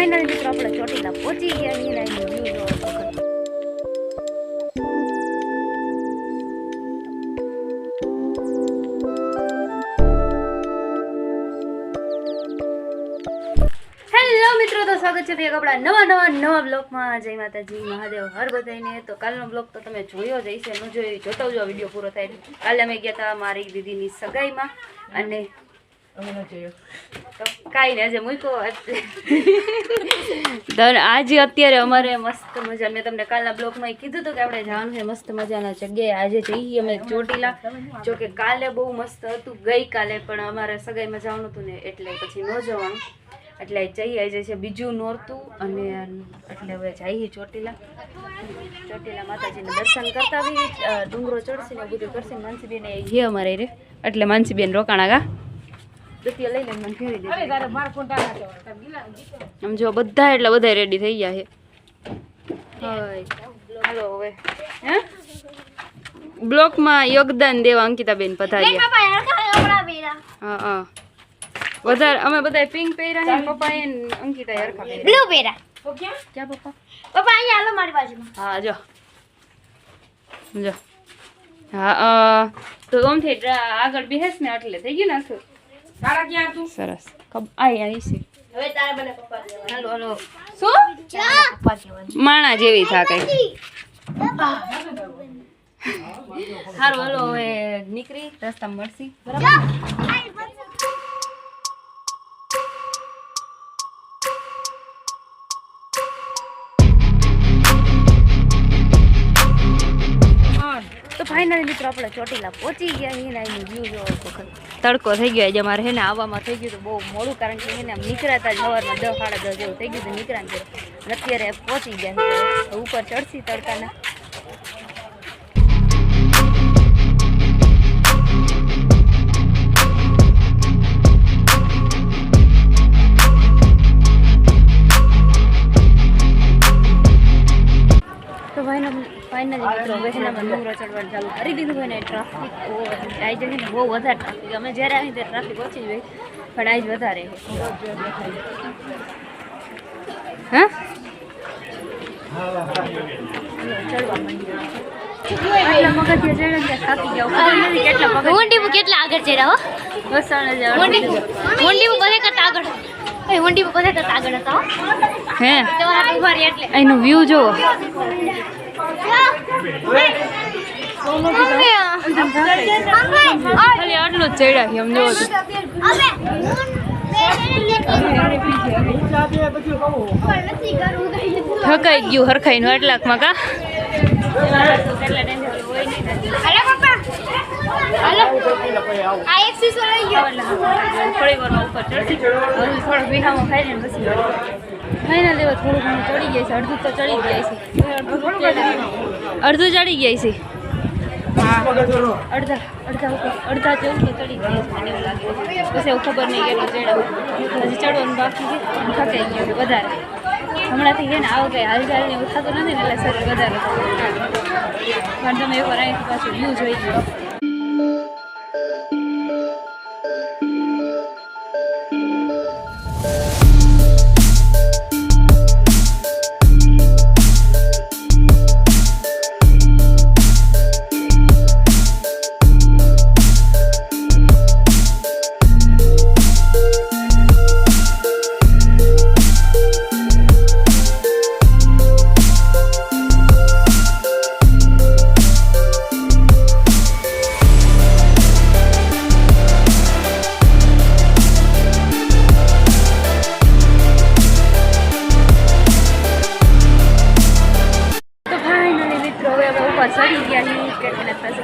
Final મિત્રો, આપણે ચોટીલા પહોંચી ગયા છીએ ને એનો વ્યૂ જોવો મિત્રો, તો સ્વાગત છે એક આપણા નવા નવા નવા બ્લોગમાં. જય માતાજી, મહાદેવ, હર બધાઈને તો કાલનો બ્લોગ તો તમે જોયો જ હશે, ન જોયો, જોતા જો વીડિયો પૂરો થાય કાલે અમે ગયા હતા મારી દીદીની સગાઈમાં અને આજે અત્યારે અમારે મસ્ત મજા મેં તમને કાલના બ્લોગમાં કીધું હતું કે આપણે જવાનું છે મસ્ત મજાના જગ્યાએ. આજે જઈએ અમે ચોટીલા. જો કે કાલે બહુ મસ્ત હતું, ગઈકાલે પણ અમારે સગાઈમાં જવાનું હતું ને, એટલે પછી ન જવાનું. એટલે જઈએ, આજે છે બીજું નોરતું અને એટલે હવે જઈએ ચોટીલા. ચોટીલા માતાજીને દર્શન કરતા બી ડુંગરો ચડશે ને બધું કરશે માનસીબેન એ અમારે રે. એટલે માનસીબેન રોકાણા ગા દુતિયા લઈને મને ફેરવી દે આમ જો બધા એટલે બધા રેડી થઈ ગયા છે. હાય. હાલો હવે. હે? બ્લોકમાં યોગદાન દેવા અંકિતાબેન પધાર્યા. હા હા. વધારે અમે બધા પિંક પહેર્યા છે પપ્પા પપ્પાએ અંકિતા હરખા પહેર્યા. બ્લુ પેરા ક્યાં પપ્પા? પપ્પા અહીંયા હાલો મારી બાજુમાં. હા જો. જો. હા અ, તો ઓમથી આગળ બેહેસ ને એટલે થઈ ગયું ને તું? સરસ. કબ આઈ આઈ છે. હવે તારે મને પપ્પા દેવા હાલો હાલો. શું? પપ્પા દેવા માણા જેવી થા કઈ. સારું હાલો હવે નીકળી રસ્તા મળશી. બરાબર? ફાઇનલી મિત્રો, આપણે ચોટીલા પહોંચી ગયા છીએ ને એનું વ્યૂ જોવો વખત તડકો થઈ ગયો આજે હે ને, આવવામાં થઈ ગયું તો બહુ મોડું, કારણ કે એને આમ નીકળાતા સવારમાં દસ, સાડા દસ જેવું થઈ ગયું હતું નીકળ્યા ને અત્યારે પહોંચી ગયા છે ઉપર ચડશી તડકાના. તો ફાઇનલ ફાઇનલી મિત્રો વહેલામાં ડુંગરો ચડવાનું ચાલુ કરી દીધું હોય ને ટ્રાફિક આજ છે ને બહુ વધારે ટ્રાફિક અમે જ્યારે આવીએ ત્યારે ટ્રાફિક ઓછી હોય પણ આજ વધારે હા? કેટલા આગળ ચડ્યા હો? આગળ. હો. એનું વ્યૂ જોવો. ખાલી આટલું જ ચડ્યા છે આમ જોવો થકાઈ ગયું હરખાઈ નું આટલાકમાં કા થોડી વાર ઉપર ચડતી હવે વિહામાં ખાઈ ને પછી ખાઈને લેવો થોડું ઘણું ચડી જાય છે. અડધું તો ચડી ગયા છે. અડધું ચડી જાય છે. અડધા અડધા અડધા જેવું તો ચડી જાય છે. એવું લાગે પછી એવું ખબર નહીં કેટલું ચડ્યા હજી ચડવાનું બાકી છે. થકાઈ ગયું વધારે. હમણાંથી છે ને આવું કંઈ ને એવું થતું નથી ને એટલે શરીર વધારે પણ તમે એકવાર અહીંથી પાછું વ્યૂ જોઈ લો.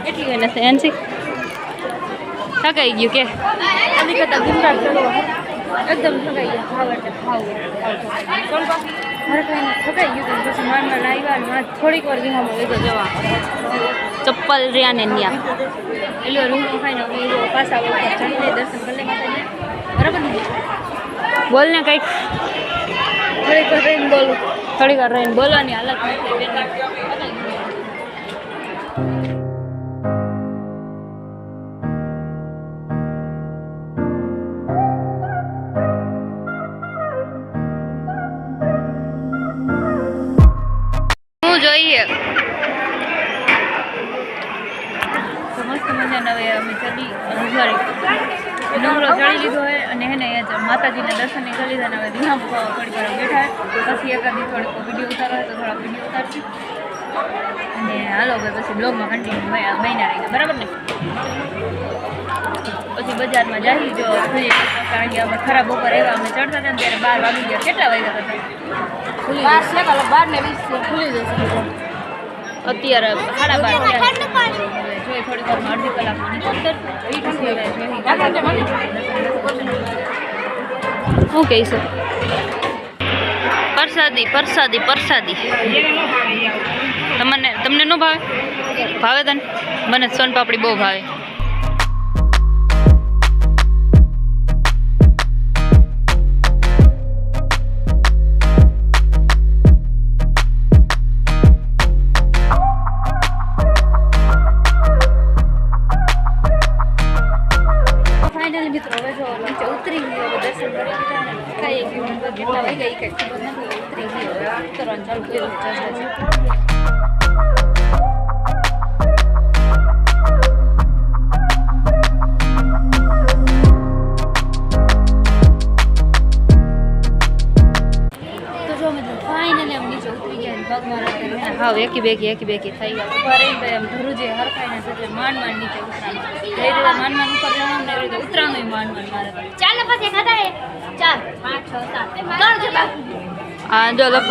કેટલી વાર નથી એનસી થકાઈ ગયું કે? આની કરતાં ગુમરાટ ચડવો એકદમ થકાઈ ગયા ખાવ એટલે ખાવું ચાલ બાકી હર કાંઈ થકાઈ ગયું પછી માંડ માંડ ને થોડીક વાર વિહામાં લીધો જવા. ચપ્પલ રહ્યા ને ત્યાં એટલે રૂમ ખાઈને અમે પાછા દર્શન કરી બરાબર ને? બોલ ને કંઈક. થોડીક વાર રહીને બોલું. થોડીક વાર રહીને બોલવાની હાલત નથી. સોરી ડુંગરો ચડી લીધો હોય અને એને માતાજીને દર્શન કરી લીધા અને હવે ધીમા થોડીક વાર બેઠા પછી એકાદી થોડોક વીડિયો ઉતારો તો થોડોક વીડિયો ઉતારશે. અને હાલો હવે પછી બ્લોગમાં કન્ટિન્યુ મહિના રહી બરાબર ને? પછી બજારમાં જાહી જો કારણ કે અમે ખરાબ ઉપર એવા અમે ચડતા હતા ત્યારે બાર વાગી ગયા. કેટલા વાગ્યા હતા? બાર છે બાર ને વીસ ખુલી જશે અત્યારે સાડા બાર જોઈએ થોડીક કહીશું પરસાદી પરસાદી પરસાદી. તમને તમને ન ભાવે? ભાવે તને? મને સોનપાપડી બહુ ભાવે. હાવ એકી બેકી એકી બેકી થઈ ગયા ઊભા રહીને તો એમ ધરુજે હરખાઈને છે એટલે માંડ માંડ નીચે ઉતરાનું એ રીતે માંડ માંડ ઉપર જવાનું ને એવી રીતે ઉતરાનું માંડ માંડ મારે તો. ચાલો પછી ખાતા રે ચાર પાંચ છ સાત. ત્રણ છે બાકી આ જો લપત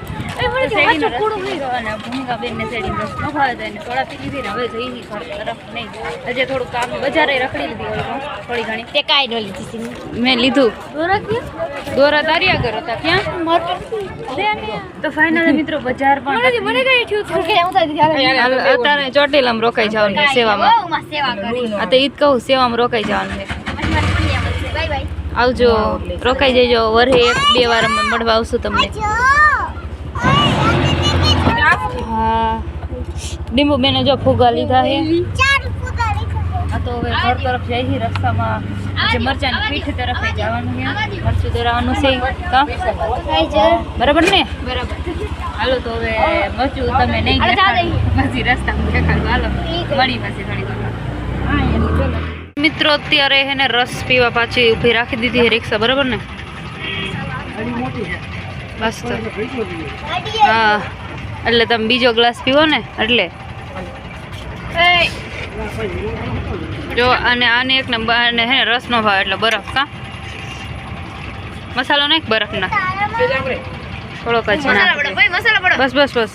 હજી થોડું કામ બજારે રખડી લીધી ઓલી થોડી ઘણી. તે કાંઈ ન લીધી છે મેં લીધું. દોરા તાર્યા કરો હતા. ક્યાં? તો ફાઇનલ મિત્રો બજાર પણ મને કઈ થયું અત્યારે ચોટીલામાં રોકાઈ જવાનું છે સેવામાં. બહુ સેવા કરી. આ તો ઈદ કહું સેવામાં રોકાઈ જવાનું છે. Bye bye. આવજો રોકાઈ જજો. વરહે એક બે વાર મળવા આવશું તમને. ડીંબુ બેને જો ફુગા લીધા છે આ તો હવે ઘર તરફ જઈ છે રસ્તામાં. જે મરચાની પીઠ તરફ જવાનું છે મરચું દોરાવાનું છે. કા? બરાબર ને? બરાબર. હાલો તો હવે મરચું તમે નહીં. પછી રસ્તામાં દેખાડો. હાલો. મળી પછી થોડી વાર મિત્રો અત્યારે એને રસ પીવા પાછી ઊભી રાખી દીધી છે રિક્ષા. બરાબર ને? બસ તો હા. એટલે તમે બીજો ગ્લાસ પીવો ને એટલે. જો અને આને એક ને અને હે ને રસ નો ભાવ એટલે બરફ કા? મસાલો નાખ બરફ ના. થોડોક જ બસ બસ બસ.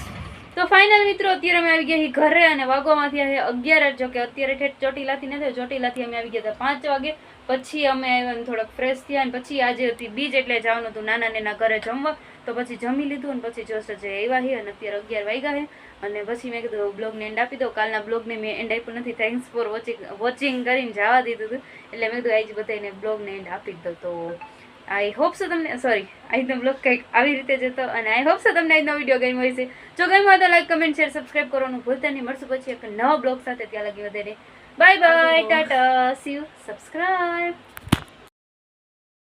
તો ફાઇનલ મિત્રો અત્યારે અમે આવી ગયા છીએ ઘરે અને વાગોમાંથી અગિયાર જો. કે અત્યારે ઠેઠ ચોટીલાથી નથી ચોટીલાથી અમે આવી ગયા હતા પાંચ વાગે. પછી અમે આવ્યા થોડોક ફ્રેશ થયા અને પછી આજે હતી બીજ એટલે જવાનું હતું નાના નાના ઘરે જમવા. તો પછી જમી લીધું અને પછી જોશે જે આવ્યા છે અને અત્યારે અગિયાર વાગ્યા છે અને પછી મેં કીધું બ્લોગને એન્ડ આપી દો કાલના બ્લોગને મેં એન્ડ આપ્યું નથી. થેન્ક્સ ફોર વોચિંગ વોચિંગ કરીને જવા દીધું હતું. એટલે મેં કીધું આજ બધાને બ્લોગને એન્ડ આપી દો તો આઈ હોપ સો તમને સોરી આજનો બ્લોગ કંઈક આવી રીતે જતો અને આઈ હોપ સો તમને આજનો વીડિયો ગમ્યો હોય છે જો ગમ્યો હોય તો લાઈક કમેન્ટ શેર સબસ્ક્રાઈબ કરવાનું ભૂલતા નહીં. મળશું પછી એક નવા બ્લોગ સાથે. ત્યાં લગી વધારે. Bye bye tata see you subscribe